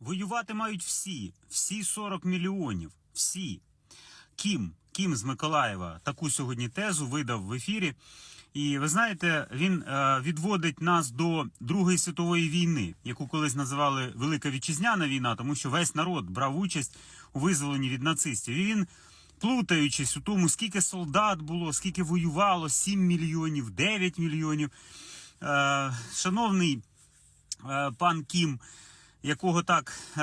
Воювати мають всі, всі 40 мільйонів. Всі. Кім, Кім з Миколаєва таку сьогодні тезу видав в ефірі. І ви знаєте, він е, відводить нас до Другої світової війни, яку колись називали Велика Вітчизняна війна, тому що весь народ брав участь у визволенні від нацистів. І він, плутаючись у тому, скільки солдат було, скільки воювало, 7 мільйонів, 9 мільйонів. Е, шановний е, пан Кім, якого так е,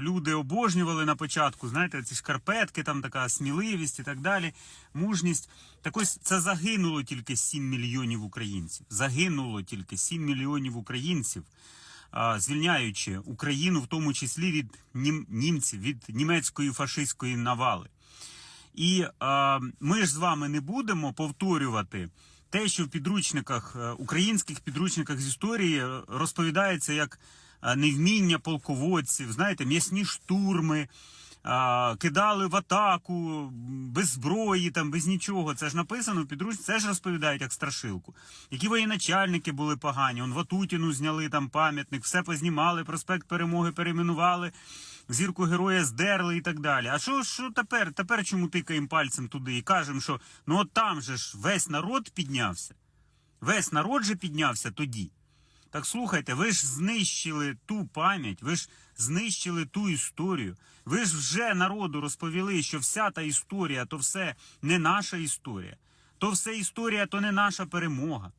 люди обожнювали на початку, знаєте, ці шкарпетки, там така сміливість і так далі, мужність. Так ось це загинуло тільки 7 мільйонів українців. Загинуло тільки 7 мільйонів українців, е, звільняючи Україну, в тому числі від нім, німців, від німецької фашистської навали. І е, ми ж з вами не будемо повторювати те, що в підручниках, е, українських підручниках з історії е, розповідається як невміння полководців, знаєте, м'ясні штурми, е, кидали в атаку без зброї, там, без нічого. Це ж написано в підручнику, це ж розповідають як страшилку. Які воєначальники були погані, он Ватутіну зняли там пам'ятник, все познімали, проспект перемоги перейменували зірку героя здерли і так далі. А що, що тепер? Тепер чому тикаємо пальцем туди і кажемо, що ну от там же ж весь народ піднявся. Весь народ же піднявся тоді. Так слухайте, ви ж знищили ту пам'ять, ви ж знищили ту історію. Ви ж вже народу розповіли, що вся та історія то все не наша історія. То все історія, то не наша перемога.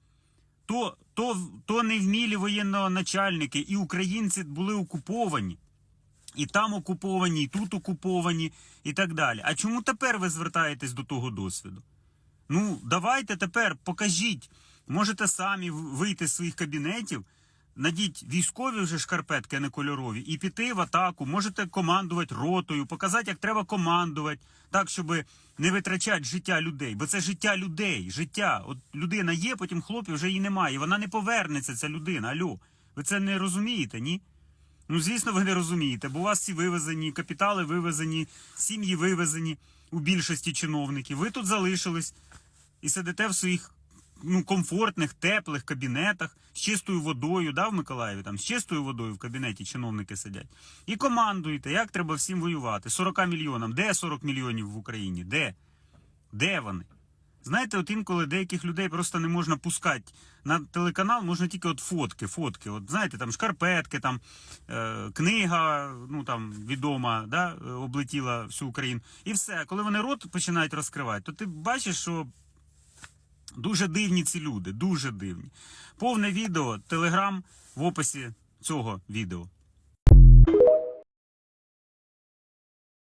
То, то, то невмілі воєнноначальники і українці були окуповані і там окуповані, і тут окуповані, і так далі. А чому тепер ви звертаєтесь до того досвіду? Ну, давайте тепер покажіть. Можете самі вийти з своїх кабінетів, надіть військові вже шкарпетки, а не кольорові, і піти в атаку. Можете командувати ротою, показати, як треба командувати, так, щоб не витрачати життя людей. Бо це життя людей, життя. От людина є, потім хлопів вже її немає. Вона не повернеться, ця людина. Алло. Ви це не розумієте, ні? Ну, звісно, ви не розумієте, бо у вас всі вивезені, капітали вивезені, сім'ї вивезені у більшості чиновників. Ви тут залишились і сидите в своїх ну, комфортних, теплих кабінетах з чистою водою, да, в Миколаєві, там з чистою водою в кабінеті чиновники сидять. І командуєте, як треба всім воювати. 40 мільйонам. Де 40 мільйонів в Україні? Де? Де вони? Знаєте, от інколи деяких людей просто не можна пускати на телеканал, можна тільки от фотки, фотки. От знаєте, там шкарпетки, там е, книга, ну там відома, да, е, облетіла всю Україну. І все. Коли вони рот починають розкривати, то ти бачиш, що дуже дивні ці люди, дуже дивні. Повне відео, телеграм в описі цього відео.